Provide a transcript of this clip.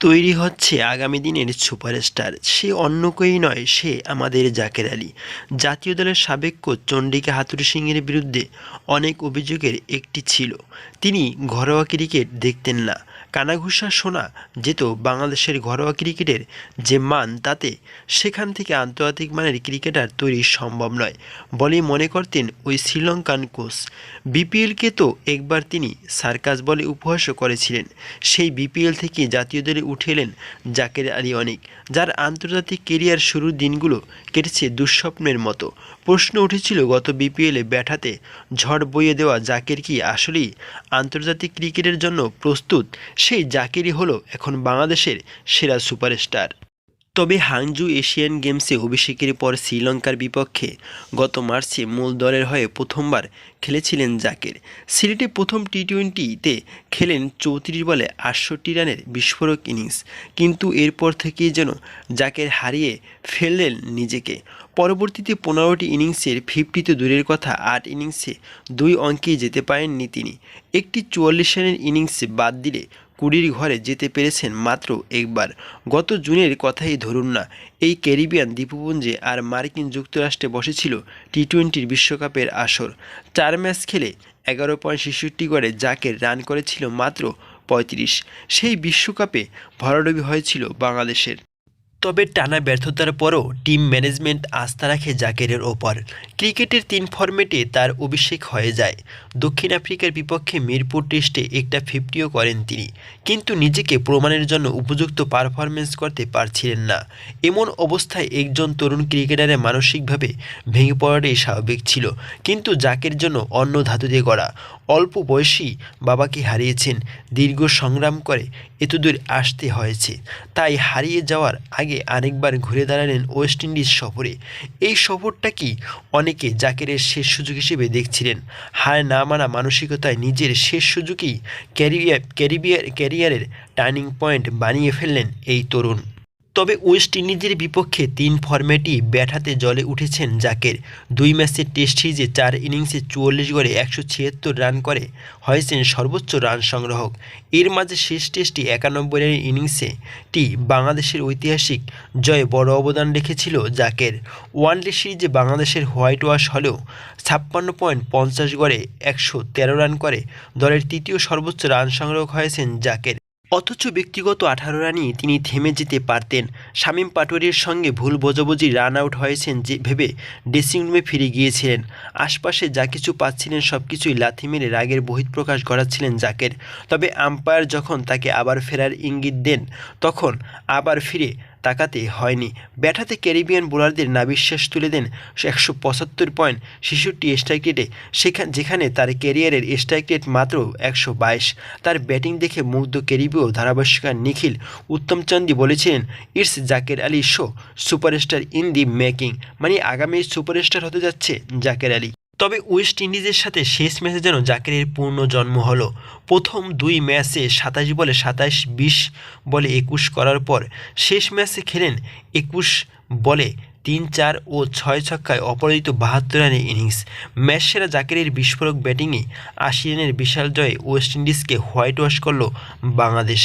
তৈরি হচ্ছে আগামী দিনের সুপারস্টার। সে অন্য কেউই নয়, সে আমাদের জাকের আলী। জাতীয় দলের সাবেক কোচ চন্ডিকা হাতুরি সিংয়ের বিরুদ্ধে অনেক অভিযোগের একটি ছিল। তিনি ঘরোয়া ক্রিকেট দেখতেন না। কানাঘুষা শোনা যেত বাংলাদেশের ঘরোয়া ক্রিকেটের যে মান তাতে সেখান থেকে আন্তর্জাতিক মানের ক্রিকেটার তৈরি সম্ভব নয় বলেই মনে করতেন ওই শ্রীলঙ্কান কোচ। বিপিএলকে তো একবার তিনি সার্কাস বলে উপহাসও করেছিলেন। সেই বিপিএল থেকে জাতীয় দলে উঠে এলেন জাকের আলী অনেক, যার আন্তর্জাতিক কেরিয়ার শুরুর দিনগুলো কেটেছে দুঃস্বপ্নের মতো। প্রশ্ন উঠেছিল, গত বিপিএলে ব্যাটাতে ঝড় বইয়ে দেওয়া জাকের কি আসলেই আন্তর্জাতিক ক্রিকেটের জন্য প্রস্তুত? সেই জাকেরই হলো এখন বাংলাদেশের সেরা সুপারস্টার। তবে হাংজু এশিয়ান গেমসে অভিষেকের পর শ্রীলঙ্কার বিপক্ষে গত মার্চে মূল দলের হয়ে প্রথমবার খেলেছিলেন জাকের। সিলেটে প্রথম টি টোয়েন্টিতে খেলেন চৌত্রিশ বলে আটষট্টি রানের বিস্ফোরক ইনিংস। কিন্তু এরপর থেকেই যেন জাকের হারিয়ে ফেললেন নিজেকে। পরবর্তীতে পনেরোটি ইনিংসের ফিফটিতে দূরের কথা আট ইনিংসে দুই অঙ্কেই যেতে পারেননি তিনি। একটি চুয়াল্লিশ রানের ইনিংসে বাদ দিলে কুড়ির ঘরে যেতে পেরেছেন মাত্র একবার। গত জুনের কথাই ধরুন না, এই ক্যারিবিয়ান দ্বীপপুঞ্জে আর মার্কিন যুক্তরাষ্ট্রে বসেছিল টি টোয়েন্টির বিশ্বকাপের আসর। চার ম্যাচ খেলে এগারো পয়েন্ট ছেষট্টি করে জাকের রান করেছিল মাত্র পঁয়ত্রিশ। সেই বিশ্বকাপে ভরাডুবি হয়েছিল বাংলাদেশের। তবে টানা ব্যর্থতার পরও টিম ম্যানেজমেন্ট আস্থা রাখে জাকেরের ওপর। ক্রিকেটের তিন ফরম্যাটে তার অভিষেক হয়ে যায়। দক্ষিণ আফ্রিকার বিপক্ষে মিরপুর টেস্টে একটা ফিফটিও করেন তিনি। কিন্তু নিজেকে প্রমাণের জন্য উপযুক্ত পারফরমেন্স করতে পারছিলেন না। এমন অবস্থায় একজন তরুণ ক্রিকেটারের মানসিকভাবে ভেঙে পড়াটাই স্বাভাবিক ছিল। কিন্তু জাকের জন্য অন্য ধাতু দিয়ে গড়া। অল্প বয়সী বাবাকে হারিয়েছেন। দীর্ঘ সংগ্রাম করে এতদূর আসতে হয়েছে। তাই হারিয়ে যাওয়ার আগে আরেকবার ঘুরে দাঁড়ালেন ওয়েস্ট ইন্ডিজ সফরে। এই সফরটা কি? অনেকে জাকেরের শেষ সুযোগ হিসেবে দেখছিলেন। হার না মানা মানসিকতায় নিজের শেষ সুযোগই ক্যারিয়ার ক্যারিবিয়ার ক্যারিয়ারের টার্নিং পয়েন্ট বানিয়ে ফেললেন এই তরুণ। তবে ওয়েস্ট ইন্ডিজের বিপক্ষে তিন ফরম্যাটই ব্যাট হাতে জলে উঠেছেন জাকের। দুই ম্যাচের টেস্ট সিরিজে চার ইনিংসে চুয়াল্লিশ গড়ে একশো ছিয়াত্তর রান করে হয়েছেন সর্বোচ্চ রান সংগ্রাহক। এর মাঝে শেষ টেস্টটি একানব্বই রানের ইনিংসে টি বাংলাদেশের ঐতিহাসিক জয়ে বড় অবদান রেখেছিল জাকের। ওয়ানডে সিরিজে বাংলাদেশের হোয়াইট ওয়াশ হলেও ছাপ্পান্ন পয়েন্ট পঞ্চাশ গড়ে একশো তেরো রান করে দলের তৃতীয় সর্বোচ্চ রান সংগ্রহ হয়েছেন জাকের। অথচ ব্যক্তিগত আঠারো রানই তিনি থেমে যেতে পারতেন। শামীম পাটোয়ারির সঙ্গে ভুল বোঝাবুঝি রান আউট হয়েছেন যে ভেবে ড্রেসিং রুমে ফিরে গিয়েছিলেন। আশপাশে যা কিছু পাচ্ছিলেন সব কিছুই লাথি মেরে রাগের বহিঃপ্রকাশ ঘটাচ্ছিলেন জাকের। তবে আম্পায়ার যখন তাকে আবার ফেরার ইঙ্গিত দেন, তখন আবার ফিরে তাকাতে হয়নি। ব্যাটাতে ক্যারিবিয়ান বোলারদের নাবিশ্বাস তুলে দেন একশো পঁচাত্তর পয়েন্ট শিশুটি স্ট্রাইক রেটে। সেখানে, যেখানে তার ক্যারিয়ারের স্ট্রাইক রেট মাত্র একশো বাইশ। তার ব্যাটিং দেখে মুগ্ধ ক্যারিবীয় ধারাভাষ্যকার নিখিল উত্তমচন্দি বলেছিলেন, it's Jaker Ali show, superstar in the making. মানে আগামী সুপারস্টার হতে যাচ্ছে জাকের আলী। তবে ওয়েস্ট ইন্ডিজের সাথে শেষ ম্যাচে যেন জাকেরের পূর্ণ জন্ম হলো। প্রথম দুই ম্যাচে সাতাশ বলে সাতাশ, বিশ বলে একুশ করার পর শেষ ম্যাচে খেলেন একুশ বলে তিন চার ও ছয় ছক্কায় অপরাজিত বাহাত্তর রানের ইনিংস। ম্যাচ সেরা জাকেরের বিস্ফোরক ব্যাটিংয়ে আশি রানের বিশাল জয়ে ওয়েস্ট ইন্ডিজকে হোয়াইট ওয়াশ করল বাংলাদেশ।